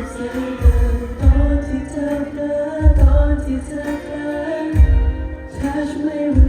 ดใสเดิมตอนที่เธอเผอตอนที่เธอเผอถ้าฉันไม่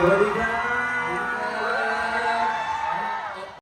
Obrigado.